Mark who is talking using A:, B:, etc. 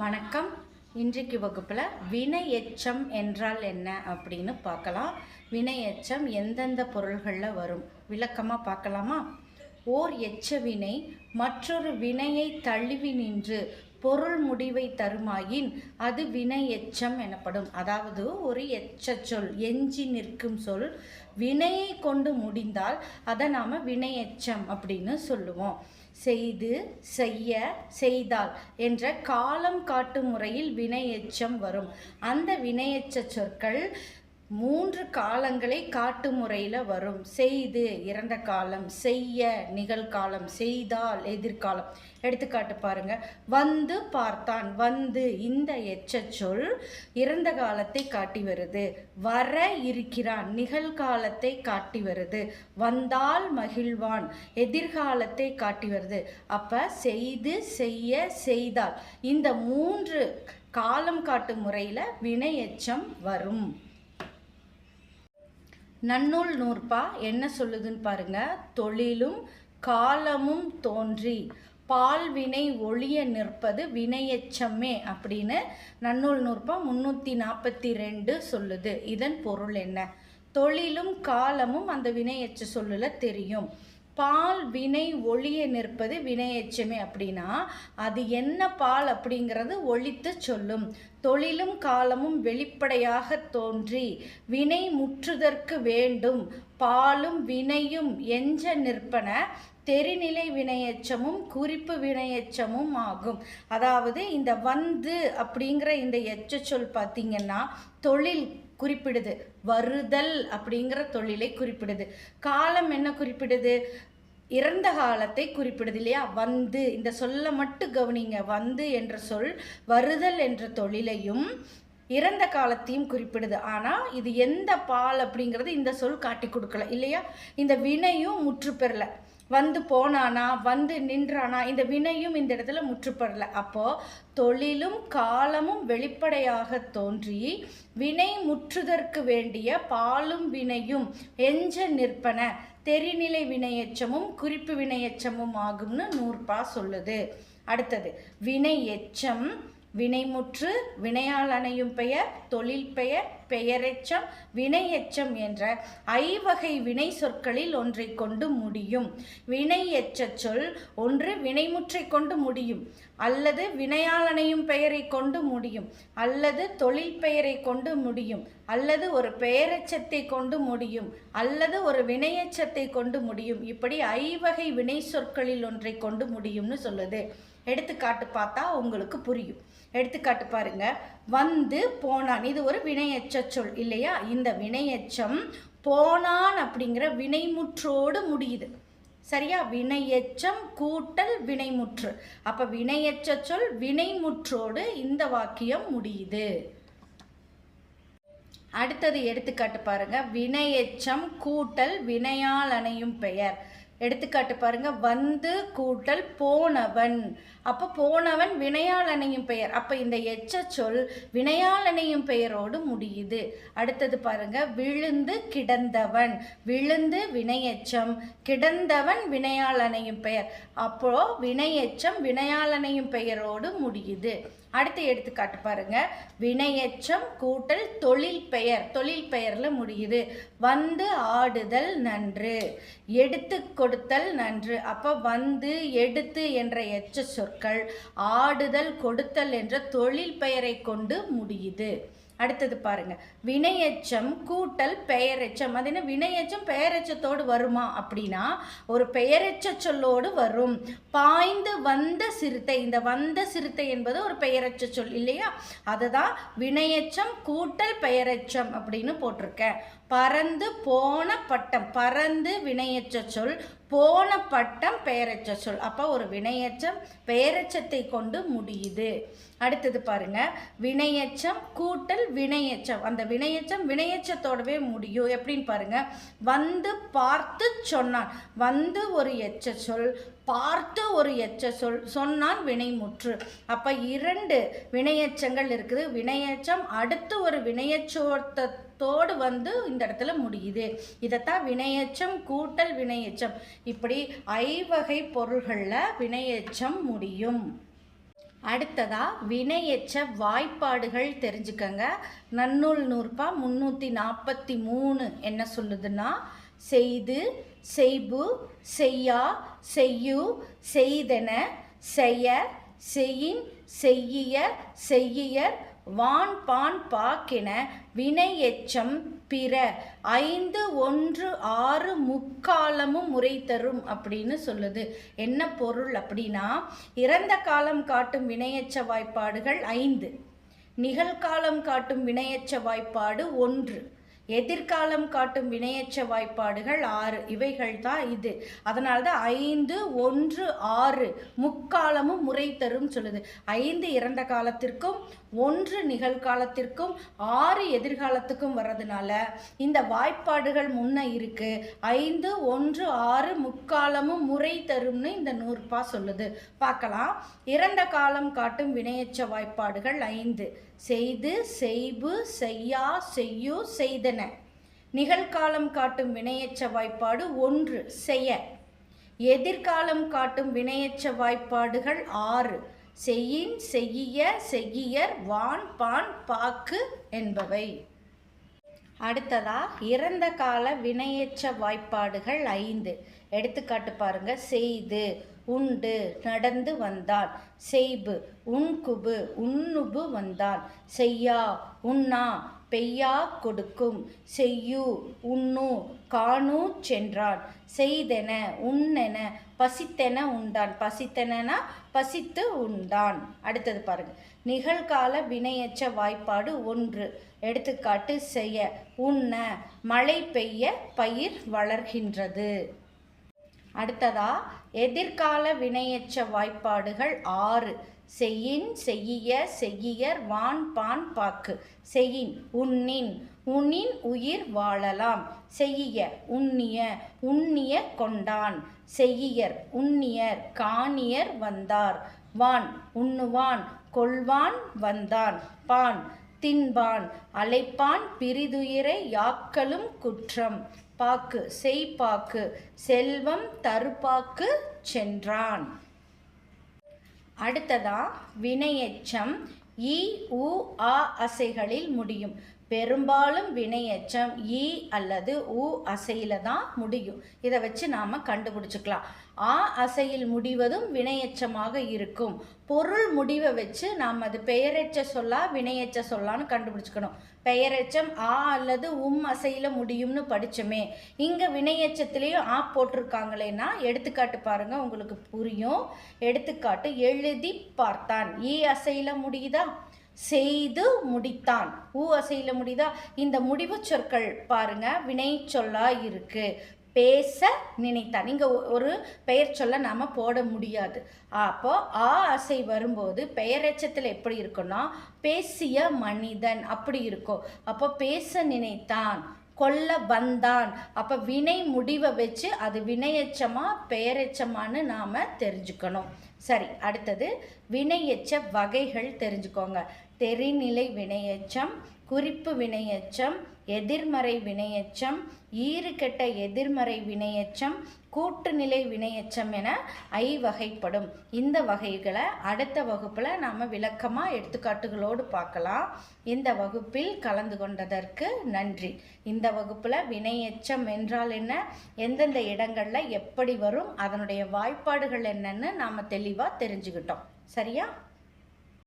A: வணக்கம். இன்றைக்கு வகுப்பில் வினை எச்சம் என்றால் என்ன அப்படின்னு பார்க்கலாம். வினை எச்சம் எந்தெந்த பொருள்களில் வரும்? விளக்கமாக பார்க்கலாமா? ஓர் எச்ச வினை மற்றொரு வினையை தழுவி நின்று பொருள் முடிவை தருமாயின் அது வினை எச்சம் எனப்படும். அதாவது ஒரு எச்ச சொல் எஞ்சி நிற்கும் சொல் வினையை கொண்டு முடிந்தால் அதை நாம் வினை எச்சம் அப்படின்னு சொல்லுவோம். செய்து செய்ய செய்தால் என்ற காலம் காட்டும் முறையில் வினையச்சம் வரும். அந்த வினையெச்ச சொற்கள் மூன்று காலங்களை காட்டு முறையில் வரும். செய்து இறந்த காலம் செய்ய நிகழ்காலம் செய்தால் எதிர்காலம். எடுத்துக்காட்டு பாருங்க. வந்து பார்த்தான். வந்து இந்த எச்ச சொல் இறந்த காலத்தை காட்டி வருது. வர இருக்கிறான். நிகழ்காலத்தை காட்டி வருது. வந்தால் மகிழ்வான். எதிர்காலத்தை காட்டி வருது. அப்ப செய்து செய்ய செய்தால் இந்த மூன்று காலம் காட்டும் முறையில் வினை எச்சம் வரும். நன்னூல் நூற்பா என்ன சொல்லுதுன்னு பாருங்க. தொழிலும் காலமும் தோன்றி பால்வினை ஒளிய நிற்பது வினையச்சமே அப்படின்னு நன்னூல் நூற்பா முன்னூற்றி நாற்பத்தி ரெண்டு சொல்லுது. இதன் பொருள் என்ன? தொழிலும் காலமும் அந்த வினையச்ச சொல்லுல தெரியும். பால் வினை ஒளிய நிற்பது வினையச்சமே அப்படின்னா அது என்ன பால் அப்படிங்கிறது ஒழித்து சொல்லும். தொழிலும் காலமும் வெளிப்படையாக தோன்றி வினை முற்றுதற்கு வேண்டும். பாலும் வினையும் எஞ்ச நிற்பன தெரிநிலை வினையச்சமும் குறிப்பு வினையச்சமும் ஆகும். அதாவது இந்த வந்து அப்படிங்கிற இந்த எச்ச சொல் பார்த்தீங்கன்னா தொழில் குறிப்பிடுது. வருதல் அப்படிங்கிற தொழிலை குறிப்பிடுது. காலம் என்ன குறிப்பிடுது? இறந்த காலத்தை குறிப்பிடுது இல்லையா? வந்து. இந்த சொல்ல மட்டும் கவனிங்க. வந்து என்ற சொல் வருதல் என்ற தொழிலையும் இறந்த காலத்தையும் குறிப்பிடுது. ஆனால் இது எந்த பால் அப்படிங்கிறது இந்த சொல் காட்டி கொடுக்கல இல்லையா? இந்த வினையும் முற்று பெறலை. வந்து போனானா வந்து நின்றானா இந்த வினையும் இந்த இடத்துல முற்றுப்படல. அப்போ தொழிலும் காலமும் வெளிப்படையாக தோன்றி வினை முற்றுதற்கு வேண்டிய பாலும் வினையும் எஞ்ச நிற்பன தெரிநிலை வினையச்சமும் குறிப்பு வினையச்சமும் ஆகும்னு நூற்பா சொல்லுது. அடுத்தது வினை எச்சம் வினைமுற்று வினையால் அணையும் பெயர் தொழில் பெயர் பெயரெச்சம் வினையெச்சம் என்ற ஐவகை வினை சொற்களில் ஒன்றை கொண்டு முடியும். வினை எச்ச சொல் ஒன்று வினைமுற்றை கொண்டு முடியும் அல்லது வினையாளனையும் பெயரை கொண்டு முடியும் அல்லது தொழில் பெயரை கொண்டு முடியும் அல்லது ஒரு பெயரெச்சத்தை கொண்டு முடியும் அல்லது ஒரு வினையெச்சத்தை கொண்டு முடியும். இப்படி ஐவகை வினை சொற்களில் ஒன்றை கொண்டு முடியும்னு சொல்லுது. எடுத்துக்காட்டு பார்த்தா உங்களுக்கு புரியும். எடுத்துக்காட்டு பாருங்க. வந்து போனான். இது ஒரு வினையெச்ச சொல் இல்லையா? இந்த வினையெச்சம் போனான் அப்படிங்கிற வினைமுற்றோடு முடியுது. சரியா? வினையெச்சம் கூட்டல் வினைமுற்று. அப்ப வினையெச்ச சொல் வினைமுற்றோடு இந்த வாக்கியம் முடியுது. அடுத்தது எடுத்துக்காட்டு பாருங்க. வினையெச்சம் கூட்டல் வினையால் அணையும் பெயர். எடுத்துக்காட்டு பாருங்க வந்து கூட்டல் போனவன். அப்போ போனவன் வினையாளனையும் பெயர். அப்போ இந்த எச்ச சொல் வினையாளனையும் பெயரோடு முடியுது. அடுத்தது பாருங்க விழுந்து கிடந்தவன். விழுந்து வினையெச்சம். கிடந்தவன் வினையாளனையும் பெயர். அப்போ வினையச்சம் வினையாளனையும் பெயரோடு முடியுது. அடுத்து எடுத்துக்காட்டு பாருங்க. வினையெச்சம் கூட்டல் தொழில் பெயர். தொழில் பெயரில் முடியுது. வந்து ஆடுதல் நன்று. எடுத்து கொடுத்தல் நன்று. அப்போ வந்து எடுத்து என்ற எச்ச சொற்கள். ஆடுதல் கொடுத்தல் என்ற தொழில் பெயரை கொண்டு முடியுது. அடுத்தது பாருங்க. வினையச்சம் கூட்டல் பெயரெச்சம். அது என்ன? வினையச்சம் பெயரெச்சத்தோடு வருமா அப்படின்னா ஒரு பெயரெச்ச சொல்லோடு வரும். பாய்ந்து வந்த சிறுத்தை இந்த வந்த சிறுத்தை என்பது ஒரு பெயரெச்ச சொல் இல்லையா? அதுதான் வினையச்சம் கூட்டல் பெயரெச்சம் அப்படின்னு போட்டிருக்கேன். பறந்து போன பட்டம் பறந்து வினையெச்ச சொல் போன பட்டம் பெயரச்ச சொல். அப்போ ஒரு வினையச்சம் பெயரச்சத்தை கொண்டு முடியுது. அடுத்தது பாருங்க. வினையச்சம் கூட்டல் வினையச்சம் அந்த வினையச்சம் வினையச்சத்தோடவே முடியும் எப்படின்னு பாருங்க. வந்து பார்த்து சொன்னான். வந்து ஒரு எச்ச சொல் பார்த்து ஒரு எச்ச சொல் சொன்னான் வினைமுற்று. அப்போ இரண்டு வினையச்சங்கள் இருக்குது. வினையச்சம் அடுத்து ஒரு வினையச்சோர்த்தத்தோடு வந்து இந்த இடத்துல முடியுது. இதைத்தான் வினையச்சம் கூட்டல் வினையச்சம். இப்படி ஐவகை பொருள்களில் வினையச்சம் முடியும். அடுத்ததா வினையச்ச வாய்ப்பாடுகள் தெரிஞ்சுக்கங்க. நன்னூல் நூற்பா முந்நூற்றி நாற்பத்தி மூணு என்ன சொல்லுதுன்னா செய்து செய்பு செய்யா செய்யு செய்தென செய்ய செய்யின் செய்யிய செய்யியர் வான் பான் பாக்கென வினை எச்சம் பிற. ஐந்து ஒன்று ஆறு முக்காலமும் முறை தரும் அப்படின்னு சொல்லுது. என்ன பொருள் அப்படின்னா இறந்த காலம் காட்டும் வினையச்ச வாய்ப்பாடுகள் ஐந்து. நிகழ்காலம் காட்டும் வினையச்ச வாய்ப்பாடு ஒன்று. எதிர்காலம் காட்டும் வினையச்ச வாய்ப்பாடுகள் ஆறு. இவைகள் தான் இது. அதனால தான் ஐந்து ஒன்று ஆறு முக்காலமும் முறை தரும் சொல்லுது. ஐந்து இறந்த காலத்திற்கும் ஒன்று நிகழ்காலத்திற்கும் ஆறு எதிர்காலத்துக்கும் வர்றதுனால இந்த வாய்ப்பாடுகள் முன்ன இருக்கு. ஐந்து ஒன்று ஆறு முக்காலமும் முறை தரும்னு இந்த நூற்பா சொல்லுது. பார்க்கலாம். இறந்த காலம் காட்டும் வினையச்ச வாய்ப்பாடுகள் ஐந்து. செய்து செய்பு செய்யா செய்யு செய்தன. நிகழ்காலம் காட்டும் வினையச்ச வாய்ப்பாடு ஒன்று செய்ய. எதிர்காலம் காட்டும் வினையச்ச வாய்ப்பாடுகள் ஆறு செய்யின் செய்ய செய்யியர் வான் பான் பாக்கு என்பவை. அடுத்ததா இறந்த கால வினையச்ச வாய்ப்பாடுகள் ஐந்து. எடுத்துக்காட்டு பாருங்க செய்து. உண்டு நடந்து வந்தான் செய்பு உண்குபு உண்ணுபு வந்தான் செய்யா உண்ணா பெய்யா கொடுக்கும். செய்யு உண்ணு காணு சென்றான். செய்தென உண்ணென பசித்தென உண்டான். பசித்தெனா பசித்து உண்டான். அடுத்தது பாருங்க. நிகழ்கால வினையச்ச வாய்ப்பாடு ஒன்று. எடுத்துக்காட்டு செய்ய உண்ண மழை பெய்ய பயிர் வளர்கின்றது. அடுத்ததா எதிர்கால வினையச்ச வாய்ப்பாடுகள் ஆறு. செய்யின் செய்ய செய்யியர் வான் பான் பாக்கு. செய்யின் உன்னின் உன்னின் உயிர் வாழலாம். செய்ய உண்ணிய உண்ணிய கொண்டான். செய்யியர் உண்ணியர் காணியர் வந்தார். வான் உண்ணுவான் கொள்வான் வந்தான். பான் தின்பான். அழைப்பான் பிரிதுயிரை யாக்களும் குற்றம். பாக்கு செய்பாக்கு செல்வம் தருப்பாக்கு சென்றான். அடுத்ததா வினையெச்சம் இ உ ஆ அசைகளில் முடியும். பெரும்பாலும் வினையச்சம் இ அல்லது உ அசையில் தான் முடியும். இதை வச்சு நாம் கண்டுபிடிச்சிக்கலாம். ஆ அசையில் முடிவதும் வினையச்சமாக இருக்கும். பொருள் முடிவை வச்சு நாம் அது பெயரெச்ச சொல்லா வினையச்ச சொல்லான்னு கண்டுபிடிச்சிக்கணும். பெயரெச்சம் ஆ அல்லது உம் அசையில் முடியும்னு படித்தோமே இங்கே வினையச்சத்துலேயும் ஆ போட்டிருக்காங்களேன்னா எடுத்துக்காட்டு பாருங்கள் உங்களுக்கு புரியும். எடுத்துக்காட்டு எழுதி பார்த்தான். ஈ அசையில் முடியுதா? செய்து முடித்தான். ஊ அசையில் முடிதா? இந்த முடிவு சொற்கள் பாருங்க வினை சொல்லா இருக்கு. பேச நினைத்தான். இங்கே ஒரு பெயர் சொல்ல நாம் போட முடியாது. அப்போ ஆ அசை வரும்போது பெயரெச்சத்தில் எப்படி இருக்குன்னா பேசிய மனிதன் அப்படி இருக்கும். அப்போ பேச நினைத்தான் கொல்ல வந்தான். அப்போ வினை முடிவை வச்சு அது வினையச்சமாக பெயரெச்சமான்னு நாம் தெரிஞ்சுக்கணும். சரி அடுத்தது வினையச்ச வகைகள் தெரிஞ்சுக்கோங்க. தெரிநிலை வினையச்சம் குறிப்பு வினையச்சம் எதிர்மறை வினையச்சம் ஈறுகெட்ட எதிர்மறை வினையச்சம் கூட்டுநிலை வினையச்சம் என ஐ வகைப்படும். இந்த வகைகளை அடுத்த வகுப்பில் நாம் விளக்கமாக எடுத்துக்காட்டுகளோடு பார்க்கலாம். இந்த வகுப்பில் கலந்து கொண்டதற்கு நன்றி. இந்த வகுப்பில் வினையச்சம் என்றால் என்ன? எந்தெந்த இடங்களில் எப்படி வரும்? அதனுடைய வாய்ப்பாடுகள் என்னன்னு நாம் தெளிவாக தெரிஞ்சுக்கிட்டோம். சரியா?